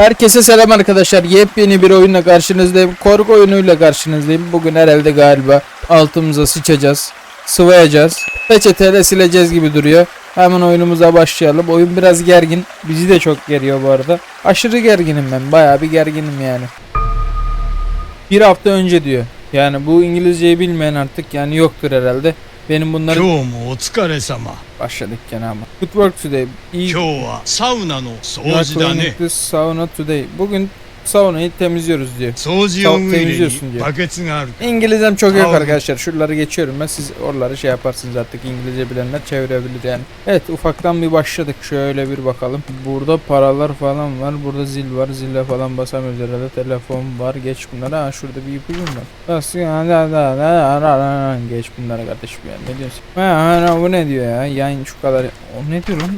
Herkese selam arkadaşlar. Yepyeni bir oyunla karşınızdayım. Korku oyunuyla karşınızdayım. Bugün herhalde galiba altımıza sıçacağız. Sıvayacağız. Peçeteyle sileceğiz gibi duruyor. Hemen oyunumuza başlayalım. Oyun biraz gergin. Bizi de çok geriyor bu arada. Aşırı gerginim ben. Bayağı bir gerginim yani. Bir hafta önce diyor. Yani bu İngilizceyi bilmeyen artık yani yoktur herhalde. Benim bunları 今日もお疲れ様 başladık gene ama. Good work today. İyi 今日はサウナの We are 掃除だ cleaning ね this sauna today. Bugün Saunayı temizliyoruz diyor. Temizliyorsun diyor. İngilizcem çok yok arkadaşlar. Şuraları geçiyorum ben. Siz oraları şey yaparsınız artık. İngilizce bilenler çevirebilir yani. Evet ufaktan bir başladık. Şöyle bir bakalım. Burada paralar falan var. Burada zil var. Zille falan basamıyoruz herhalde. Telefon var. Geç bunlara. Ha şurada bir ipucum var. Bas. Geç bunlara kardeşim ya. Ne diyorsun? Ha, bu ne diyor ya? Yani şu kadar. O ne diyor lan?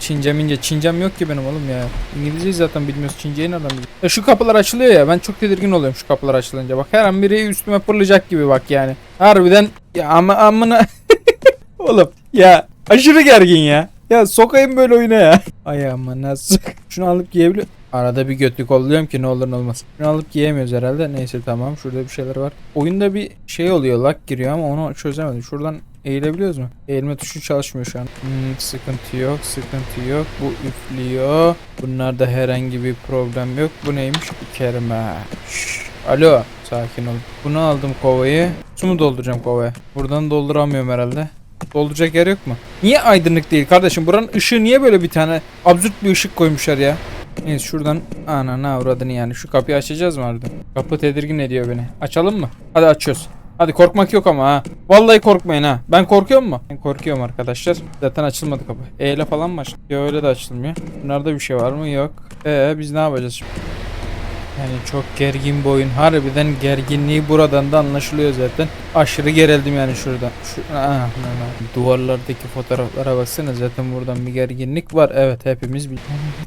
Çincem ince. Çincem yok ki benim oğlum ya. İngilizce İngilizceyi zaten bilmiyoruz. Çinceyi nereden? Ya şu kapılar açılıyor ya. Ben çok tedirgin oluyorum şu kapılar açılınca. Bak her an biri üstüme fırlayacak gibi bak yani. Harbiden ya ama amına oğlum ya aşırı gergin ya. Ya sokayım böyle oyuna ya. Ay aman nasıl. Şunu alıp giyebiliyor. Arada bir götlük oluyorum ki ne olur ne olmaz. Şunu alıp giyemiyoruz herhalde. Neyse tamam şurada bir şeyler var. Oyunda bir şey oluyor lag giriyor ama onu çözemedim. Şuradan eğilebiliyoruz mu? Eğilme tuşu çalışmıyor şu an. Hmm, sıkıntı yok sıkıntı yok. Bu üflüyor. Bunlarda herhangi bir problem yok. Bu neymiş? Kerime. Şşş. Alo. Sakin ol. Bunu aldım kovayı. Su mu dolduracağım kovaya? Buradan dolduramıyorum herhalde. Dolduracak yer yok mu? Niye aydınlık değil kardeşim? Buranın ışığı niye böyle bir tane absürt bir ışık koymuşlar ya? Neyse şuradan ana ne avradını yani şu kapıyı açacağız mı harbiden? Kapı tedirgin ediyor beni. Açalım mı? Hadi açıyoruz. Hadi korkmak yok ama ha. Vallahi korkmayın ha. Ben korkuyor mu? Ben korkuyorum arkadaşlar. Zaten açılmadı kapı. E ile falan mı açıldı? Yok öyle de açılmıyor. Bunlarda bir şey var mı? Yok. Ee biz ne yapacağız şimdi? Yani çok gergin bir oyun. Harbiden gerginliği buradan da anlaşılıyor zaten. Aşırı gerildim yani şuradan. Şu. Duvarlardaki fotoğraflara baksana zaten buradan bir gerginlik var. Evet hepimiz bil.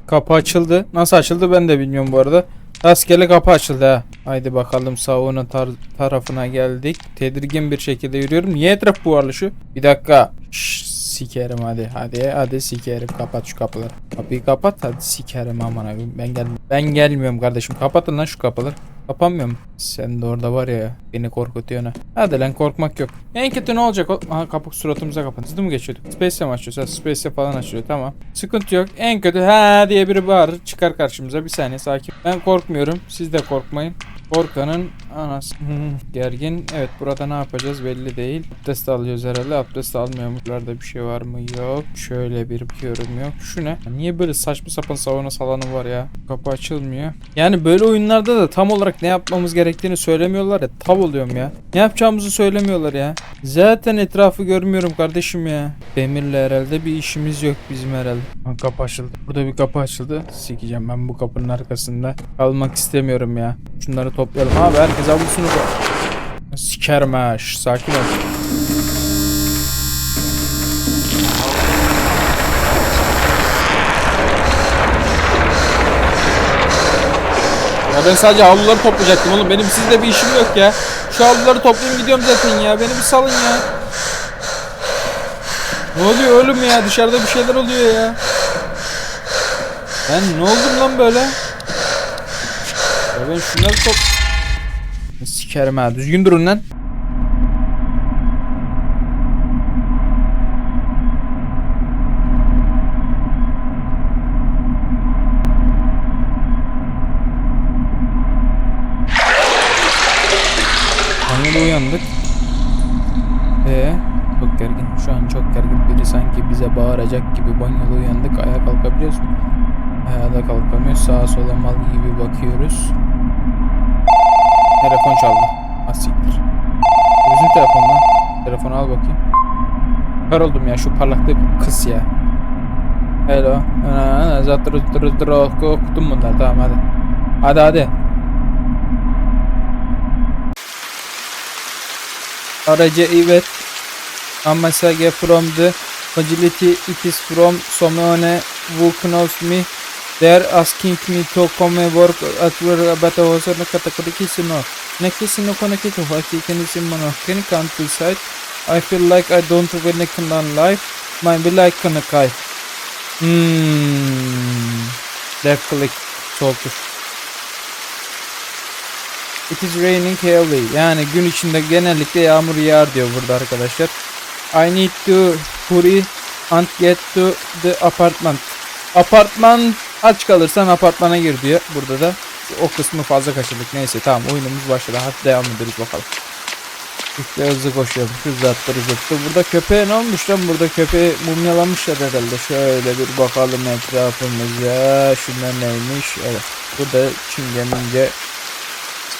Kapı açıldı. Nasıl açıldı ben de bilmiyorum bu arada. Rastgele kapı açıldı ha. Haydi bakalım sauna tar- tarafına geldik. Tedirgin bir şekilde yürüyorum. Niye etraf buharlı şu? Bir dakika. Şşş, sikerim hadi. Hadi hadi sikerim. Kapat şu kapıları. Kapıyı kapat hadi sikerim aman abi. Ben gel ben gelmiyorum kardeşim. Kapatın lan şu kapıları. Kapanmıyor mu? Sen de orada var ya beni korkutuyorsun ha. Hadi lan korkmak yok. En kötü ne olacak? Aha kapı suratımıza kapat. Hızlı mı geçiyorduk? Space'e mi açıyoruz? Ha, falan açılıyor tamam. Sıkıntı yok. En kötü ha diye biri bağırır çıkar karşımıza. Bir saniye sakin. Ben korkmuyorum. Siz de korkmayın. Korkanın anası. Gergin. Evet burada ne yapacağız belli değil. Abdest alıyoruz herhalde. Abdest almıyormuş. Buralarda bir şey var mı? Yok. Şöyle bir bakıyorum yok. Şu ne? Niye böyle saçma sapan sauna salonu var ya? Kapı açılmıyor. Yani böyle oyunlarda da tam olarak ne yapmamız gerektiğini söylemiyorlar ya. Tav oluyorum ya. Ne yapacağımızı söylemiyorlar ya. Zaten etrafı görmüyorum kardeşim ya. Demir'le herhalde bir işimiz yok bizim herhalde. Ha, kapı açıldı. Burada bir kapı açıldı. Sikeceğim ben bu kapının arkasında. Kalmak istemiyorum ya. Şunları toplayalım. Abi herkes avlusunu koy. Sikerim ha. Sakin ol. Ya ben sadece havluları toplayacaktım oğlum. Benim sizde bir işim yok ya. Şu havluları toplayayım gidiyorum zaten ya. Beni bir salın ya. Ne oluyor oğlum ya? Dışarıda bir şeyler oluyor ya. Ben ne oldum lan böyle? Ya ben şunları top... Sikerim ha. Düzgün durun lan. Banyoda uyandık. Ee, çok gergin. Şu an çok gergin. Biri sanki bize bağıracak gibi banyoda uyandık. Ayağa kalkabiliyoruz mu? Ayağa da kalkamıyoruz. Sağa sola mal gibi bakıyoruz. Telefon çaldı. Asiktir. Bizim telefon lan. Telefonu al bakayım. Kör oldum ya şu parlakta kız ya. Hello. Zatır okudum bunlar tamam hadi. Hadi hadi. Aracı evet. Amasage from the agility it is from someone who knows me. They are asking me to come work at work but I was not katakuri kisino. Ne kisino kona kito haki kenisi mono ken countryside. I feel like I don't win a life. My be like kana kai. Hmm. Left click. Sol tuş. It is raining heavily. Yani gün içinde genellikle yağmur yağar diyor burada arkadaşlar. I need to hurry and get to the apartment. Apartman aç kalırsan apartmana gir diyor. Burada da o kısmı fazla kaçırdık. Neyse tamam oyunumuz başladı. Hadi devam ediyoruz bakalım. İşte hızlı koşuyorum. Hızlı attırı zıttı. Burada köpeğe ne olmuş lan? Burada köpeği mumyalamışlar herhalde. Şöyle bir bakalım etrafımıza. Şunlar neymiş? Evet. Burada çinge minge.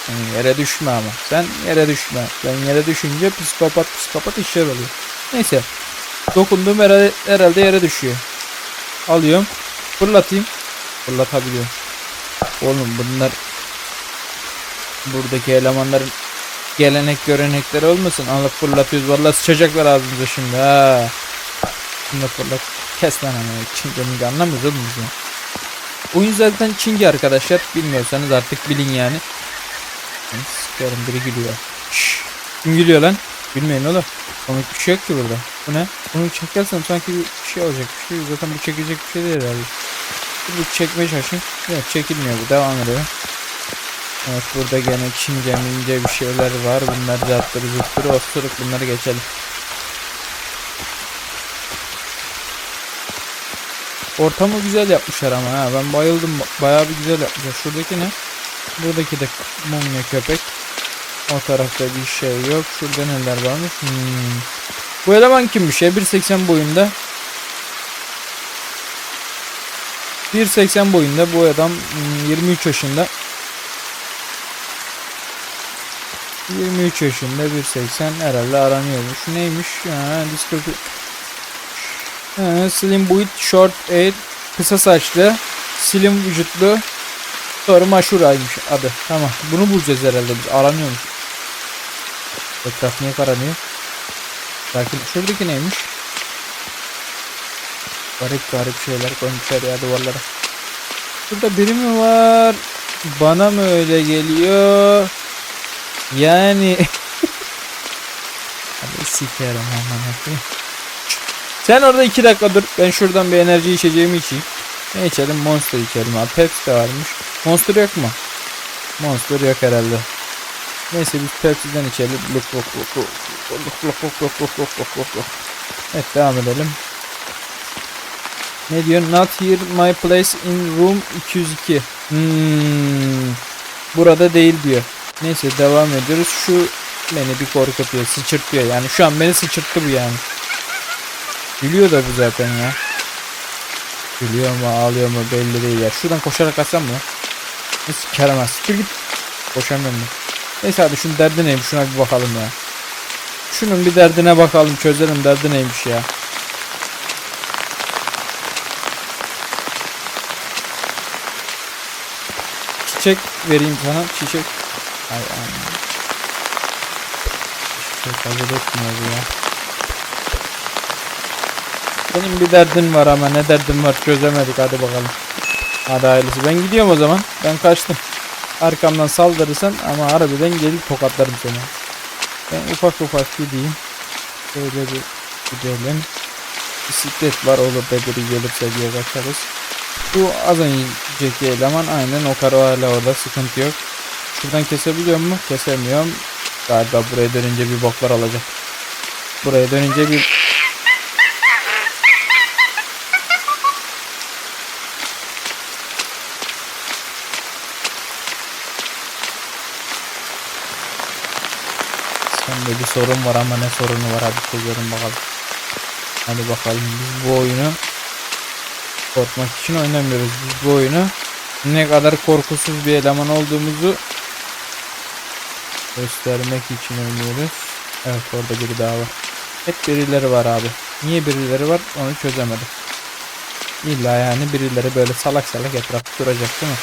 Sen yere düşme ama. Sen yere düşme. Sen yere düşünce psikopat psikopat işler oluyor. Neyse. Dokunduğum herhalde yere düşüyor. Alıyorum. Fırlatayım. Fırlatabiliyorum. Oğlum bunlar buradaki elemanların gelenek görenekleri olmasın. Alıp fırlatıyoruz. Vallahi sıçacaklar ağzımıza şimdi ha. Şimdi fırlat. Kes lan hani. Çingenin anlamıyoruz oğlum biz ya. Oyun zaten Çingi arkadaşlar. Bilmiyorsanız artık bilin yani. Sikerim biri gülüyor. Şşş. Kim gülüyor lan? Gülmeyin oğlum. Komik bir şey yok ki burada. Bu ne? Bunu çekersem sanki bir şey olacak bir şey. Zaten bu çekecek bir şey değil herhalde. Bu çekmeye çalışayım. Yok çekilmiyor bu. Devam ediyor. Evet burada gene Çince mince bir şeyler var. Bunlar zattırı zıttırı osuruk bunları geçelim. Ortamı güzel yapmışlar ama ha ben bayıldım bayağı bir güzel yapmışlar. Şuradaki ne? Buradaki de mumya köpek. O tarafta bir şey yok. Şurada neler varmış? Hmm. Bu eleman kimmiş ya? 1.80 boyunda. 1.80 boyunda bu adam hmm, 23 yaşında. 23 yaşında 1.80 herhalde aranıyormuş. Neymiş? Ha, Discord ha, Slim Build Short Hair Kısa saçlı Slim vücutlu Sonra Maşura'ymış adı. Tamam. Bunu bulacağız herhalde biz. Aranıyormuş. Etraf niye karanıyor? Sakin. Şuradaki neymiş? Garip garip şeyler koymuşlar ya duvarlara. Burada biri mi var? Bana mı öyle geliyor? Yani Hadi sikerim hakkı. Sen orada iki dakika dur. Ben şuradan bir enerji içeceğimi içeyim. Ne içelim? Monster içelim abi. Pepsi de varmış. Monster yok mu? Monster yok herhalde. Neyse biz Pepsi'den içelim. Luk luk luk luk luk luk luk luk luk luk luk luk. Evet devam edelim. Ne diyor? Not here my place in room 202. Hmm. Burada değil diyor. Neyse devam ediyoruz. Şu beni bir korkutuyor, sıçırtıyor. Yani şu an beni sıçırttı bu yani. Gülüyor da bu zaten ya. Gülüyor mu ağlıyor mu belli değil ya. Şuradan koşarak kaçsam mı? Nasıl keremez. Siktir git. Koşamıyorum ben. Neyse hadi şunun derdi neymiş şuna bir bakalım ya. Şunun bir derdine bakalım çözelim derdi neymiş ya. Çiçek vereyim sana çiçek. Ay aman. Çiçek kabul etmiyor ya. Benim bir derdin var ama ne derdim var çözemedik hadi bakalım. Hadi hayırlısı ben gidiyorum o zaman. Ben kaçtım. Arkamdan saldırırsan ama harbiden gelip tokatlarım seni. Ben ufak ufak gideyim. Şöyle bir gidelim. Bisiklet var olur da biri gelirse diye kaçarız. Bu az önceki eleman aynen o karo hala orada sıkıntı yok. Şuradan kesebiliyor mu? Kesemiyorum. Galiba buraya dönünce bir boklar olacak. Buraya dönünce bir Sende bir sorun var ama ne sorunu var hadi çözelim bakalım. Hadi bakalım biz bu oyunu korkmak için oynamıyoruz. Biz bu oyunu ne kadar korkusuz bir eleman olduğumuzu göstermek için oynuyoruz. Evet orada biri daha var. Hep birileri var abi. Niye birileri var onu çözemedim. İlla yani birileri böyle salak salak etrafta duracak değil mi?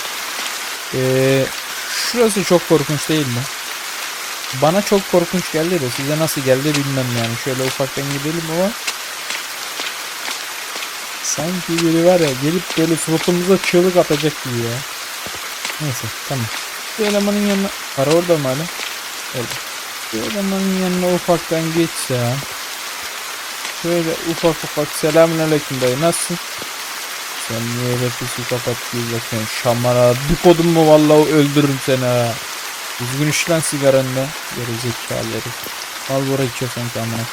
Ee, şurası çok korkunç değil mi? Bana çok korkunç geldi de size nasıl geldi bilmem yani. Şöyle ufaktan gidelim ama sanki biri var ya gelip böyle suratımıza çığlık atacak gibi ya. Neyse tamam. Bu elemanın yanına... Para orada mı hala? Orada. Bu elemanın yanına ufaktan geçsem. Şöyle ufak ufak selamünaleyküm dayı nasılsın? Sen niye öyle pisi kapat bakıyorsun? Şamara bir kodum mu vallahi öldürürüm seni ha. Düzgün iş lan sigaranı da. Gerizekalı herif. Al buraya içiyor sanki amına.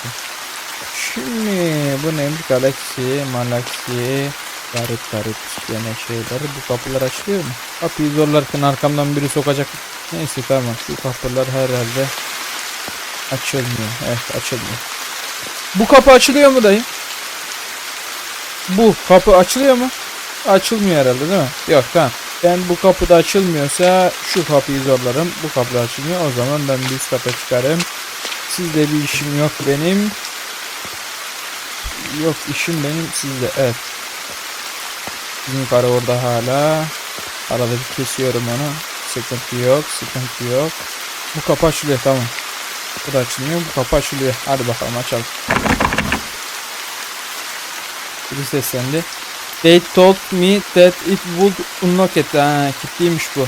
Şimdi bu neymiş? Galaxy, Malaxy, garip garip gene şeyler. Bu kapılar açılıyor mu? Kapıyı zorlarken arkamdan biri sokacak. Neyse tamam. Şu kapılar herhalde açılmıyor. Evet açılmıyor. Bu kapı açılıyor mu dayı? Bu kapı açılıyor mu? Açılmıyor herhalde değil mi? Yok tamam. Ben bu kapıda açılmıyorsa şu kapıyı zorlarım. Bu kapı açılmıyor. O zaman ben bir üst kata çıkarım. Sizde bir işim yok benim. Yok işim benim sizde. Evet. Bizim karı orada hala. Arada bir kesiyorum onu. Sıkıntı yok. Sıkıntı yok. Bu kapı açılıyor tamam. Bu da açılmıyor. Bu kapı açılıyor. Hadi bakalım açalım. Biri seslendi. They told me that it would unlock it. Ha, kilitliymiş bu.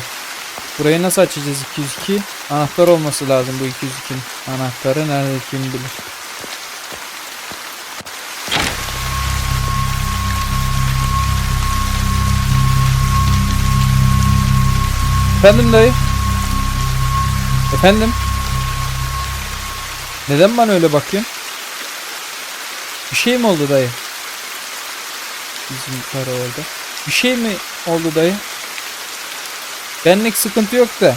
Burayı nasıl açacağız 202? Anahtar olması lazım bu 202'nin. Anahtarı nerede kim bilir. Efendim dayı? Efendim? Neden bana öyle bakıyorsun? Bir şey mi oldu dayı? Bizim para orada. Bir şey mi oldu dayı? Benlik sıkıntı yok da.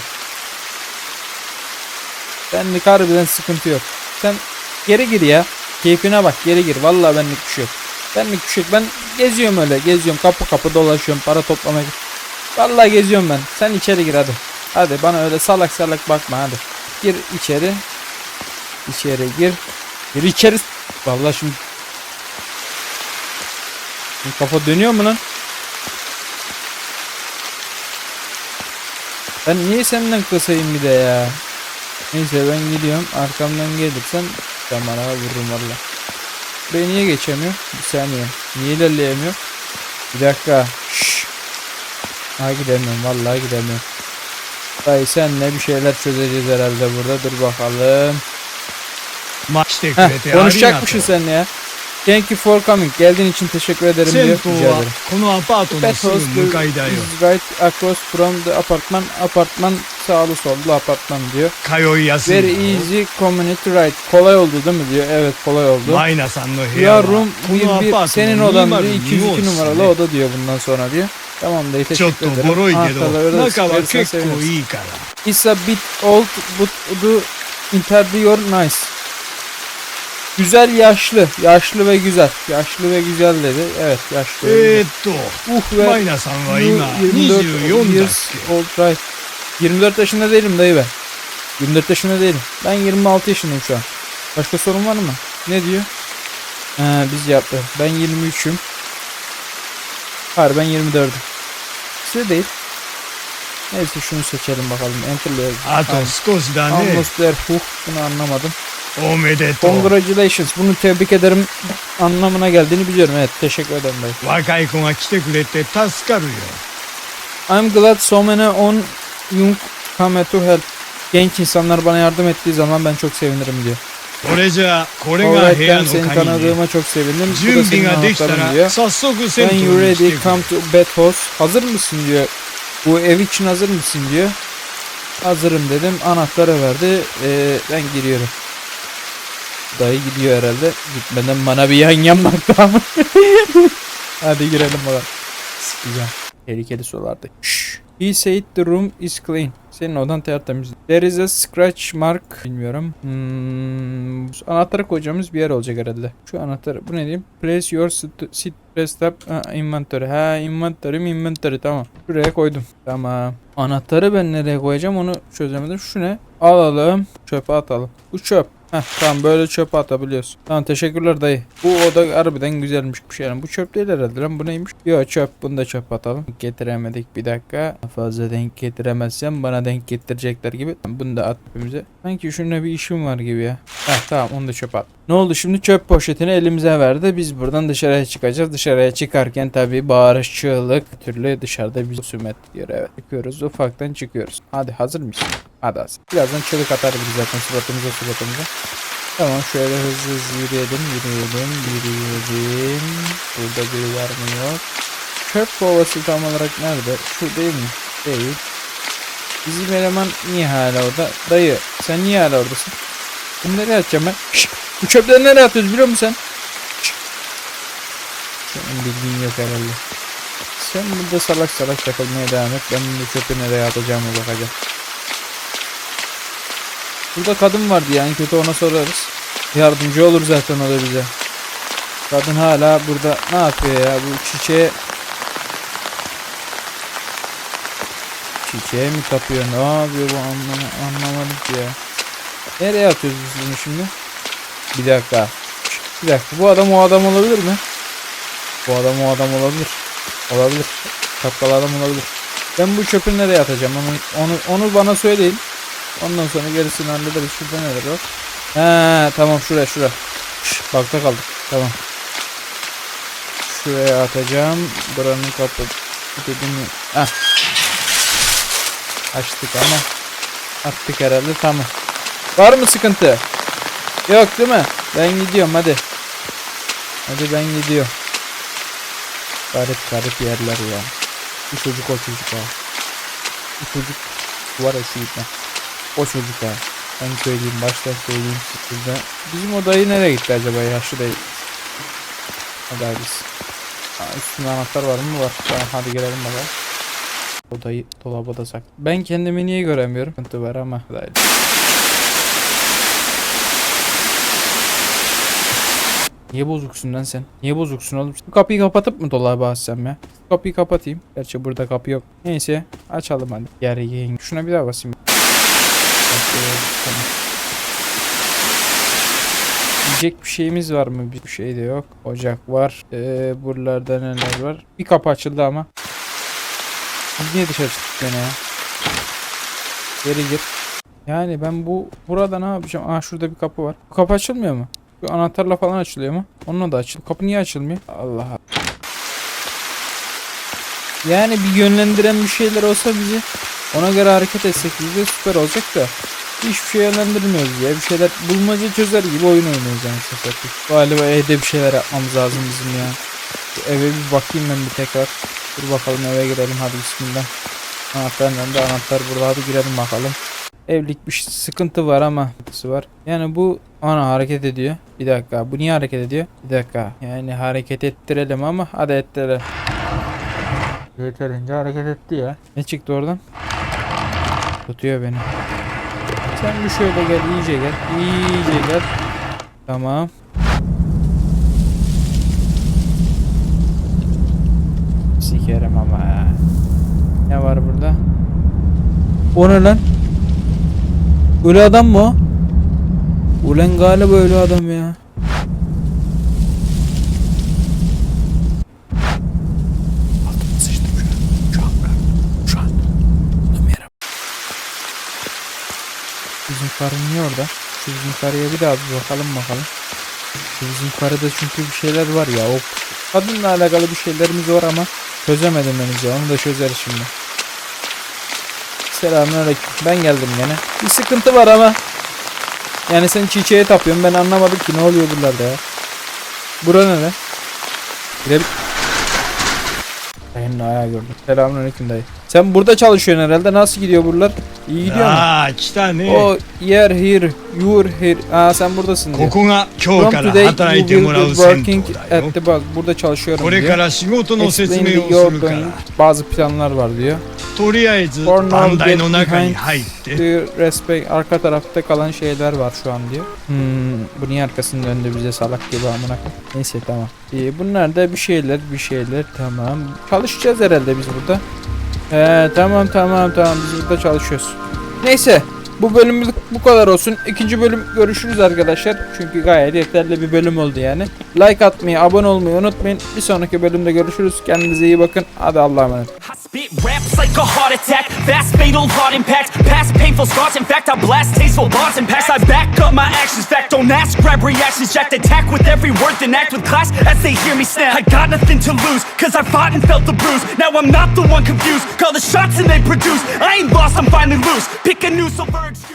Benlik harbiden sıkıntı yok. Sen geri gir ya. Keyfine bak geri gir. Vallahi benlik bir şey yok. Benlik bir şey yok. Ben geziyorum öyle. Geziyorum kapı kapı dolaşıyorum. Para toplamaya. Vallahi geziyorum ben. Sen içeri gir hadi. Hadi bana öyle salak salak bakma hadi. Gir içeri. İçeri gir. Gir içeri. Vallahi şimdi bu kafa dönüyor mu lan? Ben niye senden kısayım bir de ya? Neyse ben gidiyorum. Arkamdan gelirsen kamera vururum valla. Buraya niye geçemiyor? Bir saniye. Niye ilerleyemiyor? Bir dakika. Şşş. Ha gidemiyorum vallahi gidemiyorum. Dayı senle bir şeyler çözeceğiz herhalde burada. Dur bakalım. Maç tekrarı. Konuşacakmışsın seninle ya. Thank you for coming. Geldiğin için teşekkür ederim diyor. Rica ederim. Konu apato nasıl? Right across from the apartman. Apartman sağlı sollu apartman diyor. Kayoyu yazın. Very easy community right. Kolay oldu değil mi diyor. Evet kolay oldu. Mayna sanno Ya room 11 senin odan diyor. 202 numaralı oda diyor bundan sonra diyor. Tamam dayı teşekkür ederim. Anahtarları da sıkıyorsan It's a bit old but the interior nice. Güzel yaşlı. Yaşlı ve güzel. Yaşlı ve güzel dedi. Evet yaşlı. Etto. Uh ve 24 years old right. 24 yaşında değilim dayı ben. 24 yaşında değilim. Ben 26 yaşındayım şu an. Başka sorun var mı? Ne diyor? Ee, biz yaptı. Ben 23'üm. Hayır ben 24'üm. Size değil. Neyse şunu seçelim bakalım. Enter'layalım. Atos kuzdan Almost there. Huh. Bunu anlamadım. Omedeto. Congratulations. Bunu tebrik ederim anlamına geldiğini biliyorum. Evet teşekkür ederim dayı. Wakai-kun kite kurete tasikaru. I'm glad so many on young come to help. Genç insanlar bana yardım ettiği zaman ben çok sevinirim diyor. これじゃあこれが部 Alright 屋 ben の seni 鍵ね tanıdığıma çok sevindim. Bu 準 da 備 senin ができた anahtarın ら diyor. 早速銭 When 湯 you に来て ready く come れ to bed house. Hazır mısın diyor. Bu ev için hazır mısın diyor. Hazırım dedim. Anahtarı verdi. Ee, ben giriyorum. Dayı gidiyor herhalde. Gitmeden bana bir yan yan baktı ama. Hadi girelim bakalım. Sıkacağım. Tehlikeli sularda. Şşş. He said the room is clean. Senin odan tertemiz. There is a scratch mark. Bilmiyorum. Hmm, anahtarı koyacağımız bir yer olacak herhalde. Şu anahtarı. Bu ne diyeyim? Place your sit rest up ha, inventory. Ha inventory inventory tamam. Şuraya koydum. Tamam. Anahtarı ben nereye koyacağım onu çözemedim. Şu ne? Alalım. Çöpe atalım. Bu çöp. Heh, tamam böyle çöpe atabiliyorsun. Tamam teşekkürler dayı. Bu oda harbiden güzelmiş bir şey. Yani bu çöp değil herhalde lan bu neymiş? Yok çöp bunu da çöp atalım. Getiremedik bir dakika. Fazla denk getiremezsem bana denk getirecekler gibi. Bunu da at bize. Sanki şununla bir işim var gibi ya. Heh tamam onu da çöp at. Ne oldu şimdi çöp poşetini elimize verdi. Biz buradan dışarıya çıkacağız. Dışarıya çıkarken tabii bağırış çığlık türlü dışarıda bir sümet diyor evet. Çıkıyoruz ufaktan çıkıyoruz. Hadi hazır mısın? Hadi hazır. Birazdan çığlık atarız biz zaten suratımıza suratımıza. Tamam şöyle hızlı hızlı yürüyelim yürüyelim yürüyelim. Burada biri var mı yok. çöp kovası tam olarak nerede? Şu değil mi? Değil. Bizim eleman niye hala orada? Dayı sen niye hala oradasın? Bunu nereye atacağım ben? Şşt! Bu çöpleri nereye atıyoruz biliyor musun sen? Şşt! Senin bildiğin yok herhalde. Sen burada salak salak takılmaya devam et. Ben bu çöpü nereye atacağımı bakacağım. Burada kadın vardı yani kötü ona sorarız. Yardımcı olur zaten o da bize. Kadın hala burada ne yapıyor ya bu çiçeğe Çiçeğe mi tapıyor ne yapıyor bu anlama, anlamadım ki ya. Nereye atıyoruz biz bunu şimdi? Bir dakika. Bir dakika bu adam o adam olabilir mi? Bu adam o adam olabilir. Olabilir. Kapkalı adam olabilir. Ben bu çöpü nereye atacağım onu, onu, onu bana söyleyin. Ondan sonra gerisini hallederiz. Şurada neler var? He tamam şuraya şuraya. Şş, bakta kaldık. Tamam. Şuraya atacağım. Buranın kapı dediğimi. Heh. Açtık ama. Attık herhalde tamam. Var mı sıkıntı? Yok değil mi? Ben gidiyorum hadi. Hadi ben gidiyorum. Garip garip yerler ya. Bu çocuk o çocuk ha. Bu çocuk var ya. O çocuk. Ben söyleyeyim baştan söyleyeyim sizde. Bizim odayı nereye gitti acaba ya şu değil. Hadi abi biz. Üstünde anahtar var mı? Var. Tamam hadi gelelim bakalım. Odayı dolaba da sak. Ben kendimi niye göremiyorum? Sıkıntı var ama. Hadi. Niye bozuksun lan sen? Niye bozuksun oğlum? Bu kapıyı kapatıp mı dolabı açsam ya? Kapıyı kapatayım. Gerçi burada kapı yok. Neyse açalım hadi. Yer yiyin. Şuna bir daha basayım. Bakıyoruz, tamam. Yiyecek bir şeyimiz var mı? Bir şey de yok. Ocak var. Ee, buralarda neler var? Bir kapı açıldı ama. Biz niye dışarı çıktık gene ya? Geri gir. Yani ben bu burada ne yapacağım? Aa şurada bir kapı var. Bu kapı açılmıyor mu? Bu anahtarla falan açılıyor mu? Onunla da açıl. Kapı niye açılmıyor? Allah Allah. Yani bir yönlendiren bir şeyler olsa bizi ona göre hareket etsek bize süper olacak da hiçbir şey yönlendirmiyoruz ya. Bir şeyler bulmaca çözer gibi oyun oynuyoruz yani sefer. Galiba evde bir şeyler yapmamız lazım bizim ya. Şu eve bir bakayım ben bir tekrar. Dur bakalım eve girelim hadi bismillah. Anahtar nerede? Anahtar burada hadi girelim bakalım. Evlilik bir sıkıntı var ama var. Yani bu ana hareket ediyor. Bir dakika bu niye hareket ediyor? Bir dakika. Yani hareket ettirelim ama hadi ettirelim. Yeterince hareket etti ya. Ne çıktı oradan? Tutuyor beni. Sen bir şöyle gel iyice gel. İyice gel. Tamam. Sikerim ama ya. Ne var burada? O ne lan? Ölü adam mı o? Ulan galiba ölü adam ya. Altıma sıçtım şu an. Şu an bırak. Şu an. Oğlum yere. Bizim karı niye orada? Şu bizim karıya bir daha bir bakalım bakalım. Şu bizim karıda çünkü bir şeyler var ya. O kadınla alakalı bir şeylerimiz var ama çözemedim henüz. Onu da çözeriz şimdi. Selamünaleyküm. Ben geldim gene. Bir sıkıntı var ama. Yani sen çiçeğe tapıyorsun. Ben anlamadım ki ne oluyor buralarda ya. Bura ne lan? Gire Dayının ayağı gördüm. Selamünaleyküm dayı. Sen burada çalışıyorsun herhalde. Nasıl gidiyor buralar? İyi gidiyor mu? ああ来たね O yer here, you're here. Aa sen buradasın こ diyor. こが今 From 日から today 働い you てもら will う be 銭 working 湯だよ at the bar. Burada çalışıyorum これか diyor. ら仕事の説 Explain 明 the をす you're るか doing. ら Bazı planlar var diyor. とりあえず For now バンダイ get の中に behind 入って the respect. Arka tarafta kalan şeyler var şu an diyor. Hmm, bu niye arkasını döndü bize salak gibi amına koyayım. Neyse tamam. İyi bunlar da bir şeyler bir şeyler tamam. Çalışacağız herhalde biz burada. He tamam tamam tamam biz burada çalışıyoruz. Neyse bu bölümlük bu kadar olsun. İkinci bölüm görüşürüz arkadaşlar. Çünkü gayet yeterli bir bölüm oldu yani. Like atmayı, abone olmayı unutmayın. Bir sonraki bölümde görüşürüz. Kendinize iyi bakın. Hadi Allah'a emanet. Spit raps like a heart attack, fast fatal heart impact, past painful scars. In fact, I blast tasteful bars and packs. I back up my actions. Fact, don't ask, grab reactions, jacked. Attack with every word, then act with class as they hear me snap. I got nothing to lose, cause I fought and felt the bruise. Now I'm not the one confused. Call the shots and they produce. I ain't lost, I'm finally loose. Pick a new silver excuse.